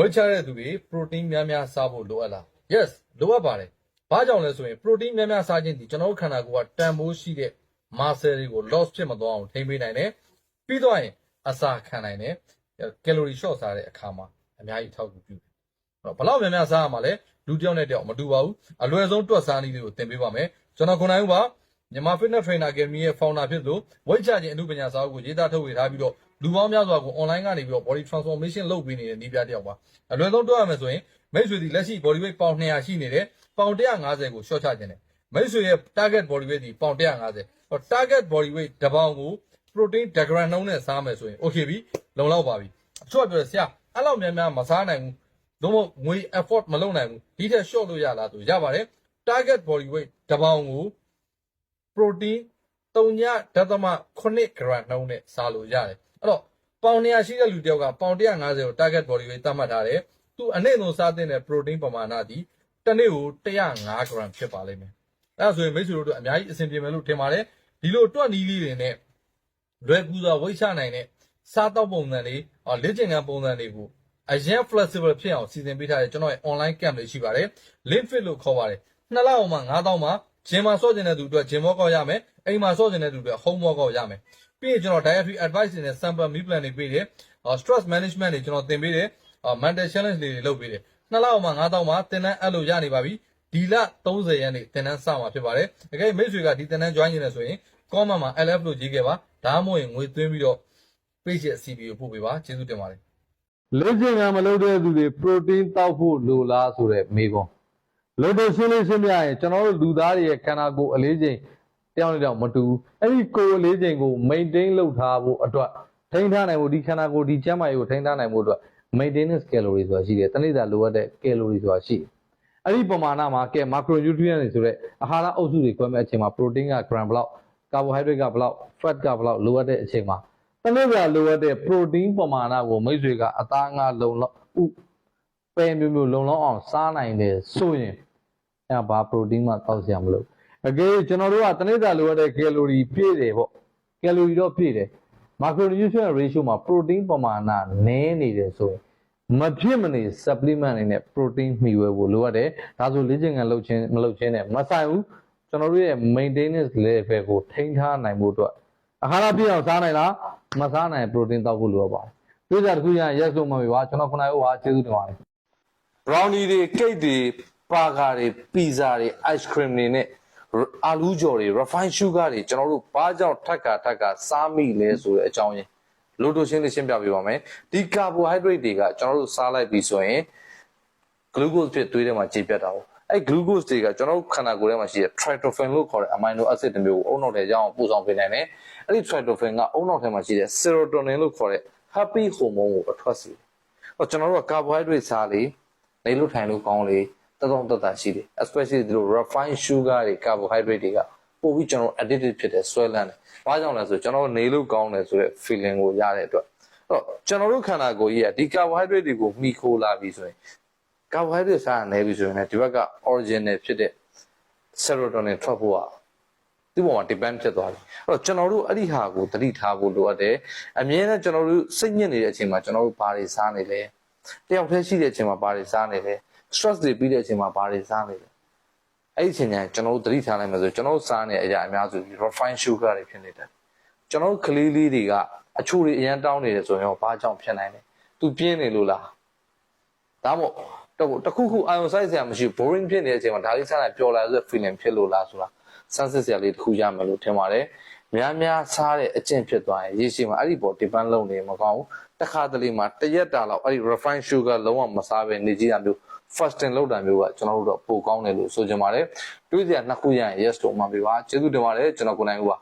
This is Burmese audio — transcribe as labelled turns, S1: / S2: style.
S1: ဝက်ချတဲ့သူတွေ protein များများစားဖို့လိုအပ်လား yes လိုအပ်ပါတယ်ဘာကြောင့်လဲဆိုရင် protein များများစားခြင်းဒီကျွန်တော်တို့ခန္ဓာကိုယ်ကတန်ဖိုးရှိတဲ့ muscle တွေကို loss ဖြစ်မသွားအောင်ထိန်းပေးနိုင်တယ်ပြီးတော့ရင်အစာခံနိုင်တယ် calorie short စားတဲ့အခါမှာအများကြီးထောက်ကူပြုတယ်အဲ့တော့ဘလောက်များများစားရမှာလဲလူတစ်ယောက်နဲ့တစ်ယောက်မတူပါဘူးအလွယ်ဆုံးတွက်စားနည်းလေးကိုသင်ပေးပါမယ်ကျွန်တော်ခွန်နိုင်ဦးပါ မြန်မာ Fitness Trainer Academy ရဲ့ founder ဖြစ်လို့ဝိတ်ချခြင်းအမှုပညာစာအုပ်ကိုရေးသားထုတ်ဝေထားပြီးတော့လူပေါင်းများစွာကို online ကနေပြီးတော့ body transformation လုပ်ပေးနေတဲ့နည်းပြတစ်ယောက်ပါအလွယ်ဆုံးတွက်ရမယ်ဆိုရင်မိတ်ဆွေဒီလက်ရှိ body weight ပေါင်200ရှိနေတယ်ပေါင်150ကို short ချခြင်းတယ်မိတ်ဆွေရဲ့ target body weight ဒီပေါင်150ဟော target body weight တစ်ပေါင်ကို protein 1 gram နှုန်းနဲ့စားမယ်ဆိုရင် okay ပြီလုံလောက်ပါပြီအချို့ကပြောတယ်ဆရာအဲ့လောက်များများမစားနိုင်ဘူးတို့မို့ငွေ effort မလုပ်နိုင်ဘူးဒီထက် short လို့ရလားဆိုရပါတယ် target body weight တစ်ပေါင်ကို protein 3.8 gram နှုန်းနဲ့စားလို့ရတယ်အဲ့တော့ပေါင်100ရှိတဲ့လူတစ်ယောက်ကပေါင်150ကို target body weight သတ်မှတ်ထားတယ်သူအနည်းဆုံးစားတဲ့ protein ပမာဏဒီတစ်နေ့ကို105 gram ဖြစ်ပါလိမ့်မယ်အဲ့ဒါဆိုရင်မိတ်ဆွေတို့တို့အများကြီးအဆင်ပြေမယ်လို့ထင်ပါတယ်ဒီလိုတွက်နီးလေးတွေနဲ့လွယ်ကူစွာဝိတ်ချနိုင်တဲ့စားတော့ပုံစံလေးအော်လေ့ကျင့်ခန်းပုံစံတွေကိုအရင် flexible ဖြစ်အောင်စီစဉ်ပေးထားတဲ့ကျွန်တော်ရဲ့ online camp လေးရှိပါတယ် link fit လို့ခေါ်ပါတယ်နှစ်လအောင်မှာ9000မှာ ဂျင်မှာစော့ကျင်တဲ့သူအတွက်ဂျင်မောကောက်ရမယ်အိမ်မှာစော့ကျင်တဲ့သူအတွက် home workout ရမယ်ပြီးရင်ကျွန်တော် dietary advice တွေနဲ့ sample meal plan တွေပေးတယ်အော် stress management တွေကျွန်တော်သင်ပေးတယ်အော် mental challenge တွေလုပ်ပေးတယ်နှစ်လအောင်မှာ9000မှာသင်တန်းအဲ့လိုရနေပါပြီဒီလ30ရက်နေ့သင်တန်းစမှာဖြစ်ပါတယ်တကယ်မိတ်ဆွေကဒီသင်တန်း join နေတယ်ဆိုရင် comment မှာ LF လို့ရေးခဲ့ပါဒါမှမဟုတ်ရင်ငွေသွင်းပြီးတော့ page ရဲ့ CB ကိုပို့ပေးပါကျေးဇူးတင်ပါတယ်
S2: လေ့ကျင့်ခန်းမလုပ်တဲ့သူတွေ protein တောက်ဖို့လိုလားဆိုတဲ့မေးခွန်း လို့တော့ရှင်းလေးရှင်းပြရင်ကျွန်တော်တို့လူသားတွေရဲ့ခန္ဓာကိုယ်အလေးချိန်တယောက်နဲ့တယောက်မတူဘူးအဲ့ဒီကိုယ်အလေးချိန်ကို maintain လုပ်ထားဖို့အတွက်ထိန်းထားနိုင်ဖို့ဒီခန္ဓာကိုယ်ဒီကျန်းမာရေးကိုထိန်းထားနိုင်ဖို့အတွက် maintenance calorie ဆိုတာရှိတယ်တနေ့တာလိုအပ်တဲ့ calorie ဆိုတာရှိတယ်အဲ့ဒီပမာဏမှာကဲ macronutrient တွေဆိုတဲ့အာဟာရအုပ်စုတွေခွဲမဲ့အချိန်မှာ protein က gram ဘလောက် carbohydrate ကဘလောက် fat ကဘလောက်လိုအပ်တဲ့အချိန်မှာတနေ့ကလိုအပ်တဲ့ protein ပမာဏကိုမိတ်ဆွေကအသားငါလုံလောက်ဥပဲမျိုးမျိုးလုံလောက်အောင်စားနိုင်တယ်ဆိုရင် အဲ့ဒါဘာ protein မှတောက်စရာမလိုအကယ်၍ကျွန်တော်တို့ကတနေ့ကလိုအပ်တဲ့ calorie ပြည့်တယ်ပေါ့ calorie တော့ပြည့်တယ် macronutrient ratio မှာ protein ပမာဏနည်းနေတယ်ဆိုရင်မဖြစ်မနေ supplement အနေနဲ့ protein မှီဝဲဖို့လိုအပ်တယ်ဒါဆိုလေ့ကျင့်ခန်းလုပ်ခြင်းမလုပ်ခြင်းနဲ့မဆိုင်ဘူးကျွန်တော်တို့ရဲ့ maintenance level ကိုထိန်းထားနိုင်ဖို့အတွက်အာဟာရပြည့်အောင်စားနိုင်လားမစားနိုင် protein တောက်ဖို့လိုအပ်ပါတယ်တွေ့ကြတစ်ခုရရင် yes လို့မှတ်ပြီပါကျွန်တော်ခုနကဟိုဟာကျေးဇူးတင်ပါတယ် brownie တွေ cake တွေ burger တွေ pizza တွေ ice cream တွေနဲ့အာလူးကြော်တွေ refined sugar တွေကျွန်တော်တို့ဘာကြောင့်ထက်ကထက်ကစားမိလဲဆိုတဲ့အကြောင်းရင်းလို့တို့ရှင်းလေးရှင်းပြပေးပါမယ်ဒီ carbohydrate တွေကကျွန်တော်တို့စားလိုက်ပြီဆိုရင် glucose ဖြစ်သွေးထဲမှာကြေပြတ်တာပေါ့အဲ့ glucose တွေကကျွန်တော်တို့ခန္ဓာကိုယ်ထဲမှာရှိတဲ့ tryptophan လို့ခေါ်တဲ့ amino acid တစ်မျိုးကိုအုံနောက်ထဲကြောင်းပို့ဆောင်ပေးနိုင်တယ်အဲ့ဒီ tryptophan ကအုံနောက်ထဲမှာရှိတဲ့ serotonin လို့ခေါ်တဲ့ happy hormone ကိုအထွက်စေတယ်ဟောကျွန်တော်တို့က carbohydrate စားလေနေလို့ထိုင်လို့ကောင်းလေ တတော်တတရှိတယ် especially ဒီလို refined sugar တွေ carbohydrate တွေကပို့ပြီးကျွန်တော်တို့ addicted ဖြစ်တယ်ဆွဲလန်းတယ်ဘာကြောင့်လဲဆိုကျွန်တော်တို့နေလို့ကောင်းတယ်ဆိုတဲ့ feeling ကိုရတဲ့အတွက်အဲ့တော့ကျွန်တော်တို့ခန္ဓာကိုယ်ကြီးကဒီ carbohydrate တွေကိုမှီခိုလာပြီဆိုရင် carbohydrate စားရနေပြီဆိုရင်လည်းဒီဘက်က original ဖြစ်တဲ့ serotonin ထွက်ဖို့ကဒီပေါ်မှာ depend ဖြစ်သွားတယ်အဲ့တော့ကျွန်တော်တို့အဲ့ဒီဟာကိုသတိထားဖို့လိုအပ်တယ်အမြဲတမ်းကျွန်တော်တို့စိတ်ညစ်နေတဲ့အချိန်မှာကျွန်တော်တို့ဘာတွေစားနေလဲတယောက်တည်းရှိတဲ့အချိန်မှာဘာတွေစားနေလဲ stress တွေပြီးတဲ့အချိန်မှာဘာတွေစားနေလဲအဲ့ဒီအချိန်ကျရင်ကျွန်တော်တို့သတိထားလိုက်မယ်ဆိုကျွန်တော်တို့စားနေတဲ့အရာအများစု refined sugar တွေဖြစ်နေတယ်ကျွန်တော်တို့ကလေးလေးတွေကအချိုတွေအရန်တောင်းနေတယ်ဆိုရင်ရောဘာကြောင့်ဖြစ်နိုင်လဲသူပြင်းနေလို့လားဒါမို့တော့တခုခုအာယုံဆိုင်စရာမရှိ boring ဖြစ်နေတဲ့အချိန်မှာဒါလေးစားလိုက်ပျော်လာဆိုတဲ့ feeling ဖြစ်လို့လားဆိုတာစမ်းစစ်စရာလေးတစ်ခုရမယ်လို့ထင်ပါတယ်များများစားတဲ့အကျင့်ဖြစ်သွားရင်ရေရှည်မှာအဲ့ဒီပေါ် depend လုပ်နေမကောင်းဘူးတစ်ခါတလေမှာတရက်တာလောက်အဲ့ဒီ refined sugar လုံးဝမစားဘဲနေကြတာမျိုး fasting လုပ်တာမျိုးကကျွန်တော်တို့တော့ပိုကောင်းတယ်လို့ဆိုချင်ပါတယ်တွေးစရာနှစ်ခုရရင် yes လို့မှန်ပြီပါကျေးဇူးတင်ပါတယ်ကျွန်တော်ကိုနိုင်ဦးပါ